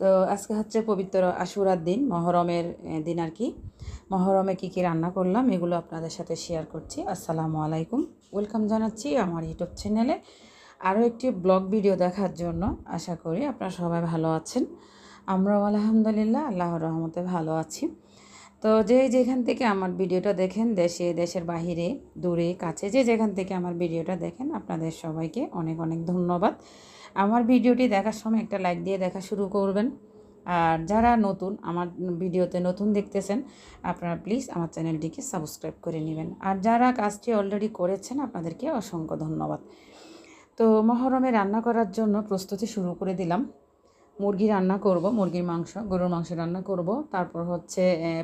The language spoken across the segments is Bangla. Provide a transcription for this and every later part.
তো আজকে হচ্ছে পবিত্র আশুরার দিন, মহরমের দিন আর কি। মহরমে কী কী রান্না করলাম এগুলো আপনাদের সাথে শেয়ার করছি। আসসালামু আলাইকুম। ওয়েলকাম জানাচ্ছি আমার ইউটিউব চ্যানেলে আরও একটি ব্লগ ভিডিও দেখার জন্য। আশা করি আপনারা সবাই ভালো আছেন। আমরাও আলহামদুলিল্লাহ, আল্লাহর রহমতে ভালো আছি। তো যে যেখান থেকে আমার ভিডিওটা দেখেন, দেশে, দেশের বাহিরে, দূরে, কাছে, যে যেখান থেকে আমার ভিডিওটা দেখেন, আপনাদের সবাইকে অনেক অনেক ধন্যবাদ। আমার ভিডিওটি দেখার সময় একটা লাইক দিয়ে দেখা শুরু করবেন। আর যারা নতুন, আমার ভিডিওতে নতুন দেখতেছেন, আপনারা প্লিজ আমার চ্যানেলটিকে সাবস্ক্রাইব করে নেবেন। আর যারা কাজটি অলরেডি করেছেন, আপনাদেরকে অসংখ্য ধন্যবাদ। তো মহরমে রান্না করার জন্য প্রস্তুতি শুরু করে দিলাম। মুরগি রান্না করব, মুরগির মাংস, গরুর মাংস রান্না করব। তারপর হচ্ছে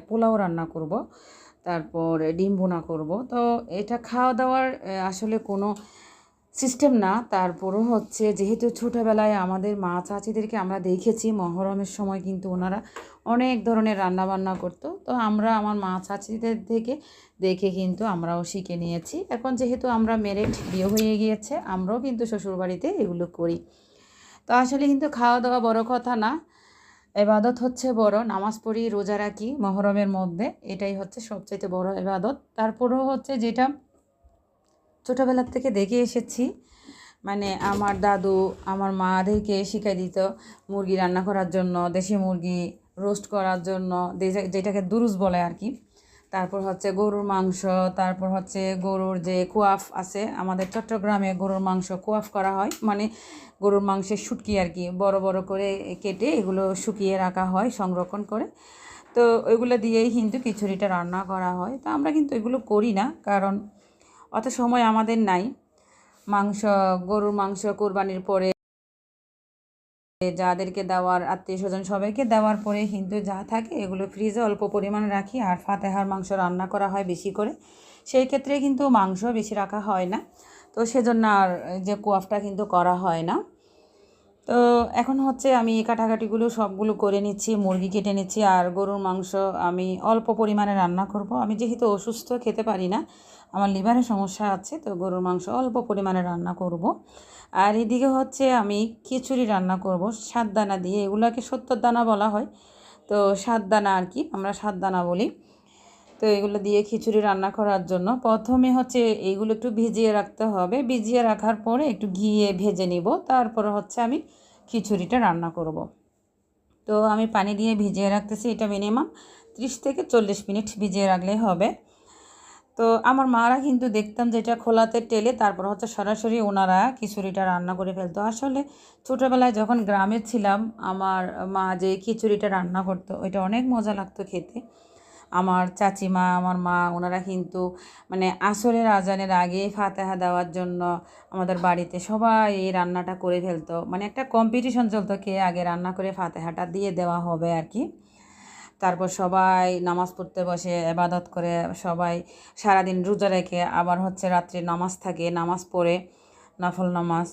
পোলাও রান্না করব। তারপর ডিম ভুনা করব। তো এটা খাওয়া দাওয়ার আসলে কোনো সিস্টেম না, তারপরও হচ্ছে যেহেতু ছোটোবেলায় আমাদের মা চাচিদেরকে আমরা দেখেছি, মহরমের সময় কিন্তু ওনারা অনেক ধরনের রান্না বান্না করতো। তো আমরা আমার মা চাচিদের থেকে দেখে কিন্তু আমরাও শিখে নিয়েছি। এখন যেহেতু আমরা মেরিট বিয়ে হয়ে গিয়েছে, আমরাও কিন্তু শ্বশুরবাড়িতে এগুলো করি। তো আসলে কিন্তু খাওয়া দাওয়া বড় কথা না, এবাদত হচ্ছে বড়, নামাজ পড়ি, রোজা রাখি মহরমের মধ্যে, এটাই হচ্ছে সবচাইতে বড় এবাদত। তারপরেও হচ্ছে যেটা ছোটোবেলার থেকে দেখে এসেছি। মানে আমার দাদু, আমার মাদেরকে শিখাই দিত মুরগি রান্না করার জন্য, দেশি মুরগি রোস্ট করার জন্য যেটাকে দুরুস বলে আর কি। তারপর হচ্ছে গরুর মাংস, তারপর হচ্ছে গরুর যে কোয়াফ আছে, আমাদের চট্টগ্রামে গরুর মাংস কোয়াফ করা হয়। মানে গরুর মাংসের শুটকি আর কি, বড় বড় করে কেটে এগুলো শুকিয়ে রাখা হয় সংরক্ষণ করে। তো ওইগুলো দিয়েই কিন্তু খিচুড়িটা রান্না করা হয়। তো আমরা কিন্তু এগুলো করি না, কারণ অত সময় আমাদের নাই। মাংস, গরুর মাংস কোরবানির পরে যাদেরকে দেওয়ার আত্মীয় স্বজন সবাইকে দেওয়ার পরে কিন্তু যা থাকে এগুলো ফ্রিজে অল্প পরিমাণ রাখি আর ফাতেহার মাংস রান্না করা হয় বেশি করে। সেই ক্ষেত্রে কিন্তু মাংস বেশি রাখা হয় না। তো সেজন্য আর যে কোয়াফটা কিন্তু করা হয় না। তো এখন হচ্ছে আমি কাটাকাটিগুলো সবগুলো করে নিচ্ছি, মুরগি কেটে নিচ্ছি আর গরুর মাংস আমি অল্প পরিমাণে রান্না করব। আমি যেহেতু অসুস্থ, খেতে পারি না, আমার লিভারের সমস্যা আছে, তো গরুর মাংস অল্প পরিমাণে রান্না করব। আর এদিকে হচ্ছে আমি খিচুড়ি রান্না করব সাত দানা দিয়ে। এগুলোকে সত্তর দানা বলা হয়। তো সাত দানা আর কি, আমরা সাত দানা বলি। তো এগুলো দিয়ে খিচুড়ি রান্না করার জন্য। প্রথমে হচ্ছে এইগুলো একটু ভিজিয়ে রাখতে হবে। ভিজিয়ে রাখার পরে একটু ঘিয়ে ভেজে নিব। তারপরে হচ্ছে আমি খিচুড়িটা রান্না করব। তো আমি পানি দিয়ে ভিজিয়ে রাখতেছি এটা মিনিমাম ত্রিশ থেকে চল্লিশ মিনিট ভিজিয়ে রাখলেই হবে। তো আমার মারা কিন্তু দেখতাম যেটা খোলাতে টেলে তারপর হচ্ছে সরাসরি ওনারা খিচুড়িটা রান্না করে ফেলতো। আসলে ছোটোবেলায় যখন গ্রামে ছিলাম, আমার মা যে খিচুড়িটা রান্না করতো, ওইটা অনেক মজা লাগতো খেতে। আমার চাচিমা, আমার মা, ওনারা কিন্তু মানে আসরের, আজানের আগে ফাতেহা দেওয়ার জন্য আমাদের বাড়িতে সবাই এই রান্নাটা করে ফেলতো। মানে একটা কম্পিটিশন চলতো কে আগে রান্না করে ফাতেহাটা দিয়ে দেওয়া হবে আর কি। তারপর সবাই নামাজ পড়তে বসে, এবাদত করে সবাই সারাদিন রোজা রেখে আবার হচ্ছে রাত্রে নামাজ থাকে, নামাজ পড়ে, নফল নামাজ।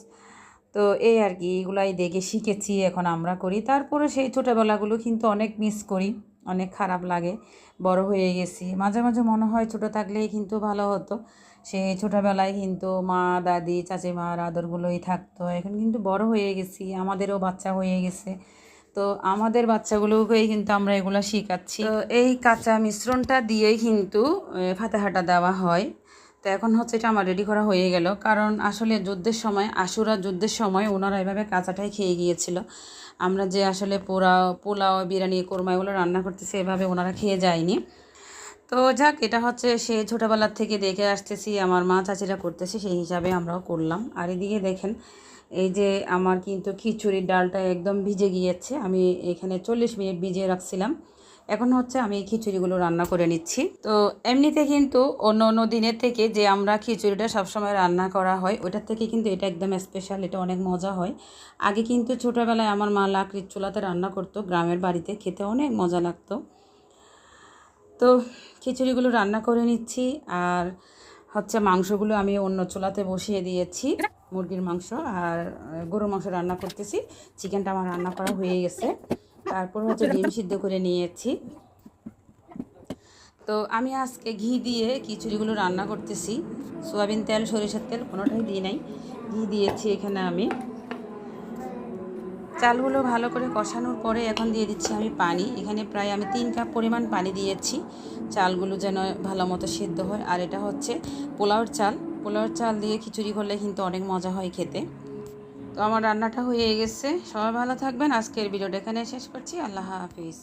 তো এই আর কি, এগুলাই দেখে শিখেছি, এখন আমরা করি। তারপরে সেই ছোটোবেলাগুলো কিন্তু অনেক মিস করি। অনেক খারাপ লাগে। বড় হয়ে গেছি। মাঝে মাঝে মনে হয় ছোটো থাকলেই কিন্তু ভালো হতো। সেই ছোটোবেলায় কিন্তু মা, দাদি চাচিমার আদরগুলোই থাকতো। এখন কিন্তু বড় হয়ে গেছি, আমাদেরও বাচ্চা হয়ে গেছে। তো আমাদের বাচ্চাগুলোকেই কিন্তু আমরা এগুলো শেখাচ্ছি। তো এই কাঁচা মিশ্রণটা দিয়েই কিন্তু ফাতেহাটা দেওয়া হয়। তো এখন হচ্ছে এটা আমার রেডি করা হয়ে গেল। কারণ আসলে যুদ্ধের সময় আশুরা যুদ্ধের সময় ওনারা এভাবে কাঁচাটাই খেয়ে গিয়েছিল। আমরা যে আসলে পোলাও পোলাও, বিরিয়ানি, কোরমা এগুলো রান্না করতেছি, এভাবে ওনারা খেয়ে যায়নি। তো যাক, এটা হচ্ছে সে ছোটোবেলার থেকে দেখে আসতেছি, আমার মা চাচিরা করতেছে, সেই হিসাবে আমরাও করলাম। আর এদিকে দেখেন, এই যে আমার কিন্তু খিচুড়ির ডালটা একদম ভিজে গিয়েছে, আমি এখানে চল্লিশ মিনিট ভিজিয়ে রাখছিলাম। এখন হচ্ছে আমি এই খিচুড়িগুলো রান্না করে নিচ্ছি। তো এমনিতে কিন্তু অন্য অন্য দিনের থেকে যে আমরা খিচুড়িটা সবসময় রান্না করা হয়, ওটার থেকে কিন্তু এটা একদম স্পেশাল এটা অনেক মজা হয়। আগে কিন্তু ছোটোবেলায় আমার মা লাকড়ির চুলাতে রান্না করতো, গ্রামের বাড়িতে খেতে অনেক মজা লাগতো। তো খিচুড়িগুলো রান্না করে নিচ্ছি, আর হচ্ছে মাংসগুলো আমি অন্য চুলাতে বসিয়ে দিয়েছি, মুরগির মাংস আর গরুর মাংস রান্না করতেছি। চিকেনটা আমার রান্না করা হয়ে গেছে। তারপর হচ্ছে ডিম সিদ্ধ করে নিয়েছি। তো আমি আজকে ঘি দিয়ে খিচুড়িগুলো রান্না করতেছি। সোয়াবিন তেল, সরিষার তেল কোনোটাই দিই নাই। ঘি দিয়েছি এখানে আমি। চালগুলো ভালো করে কষানোর পরে এখন দিয়ে দিচ্ছি আমি পানি। এখানে প্রায় আমি তিন কাপ পরিমাণ পানি দিয়েছি। চালগুলো যেন ভালো মতো সেদ্ধ হয়। আর এটা হচ্ছে পোলাওর চাল। পোলাওর চাল দিয়ে খিচুড়ি করলে কিন্তু অনেক মজা হয় খেতে। তো আমার রান্নাটা হয়ে গেছে। সবাই ভালো থাকবেন। আজকের ভিডিওটা এখানে শেষ করছি। আল্লাহ হাফিজ।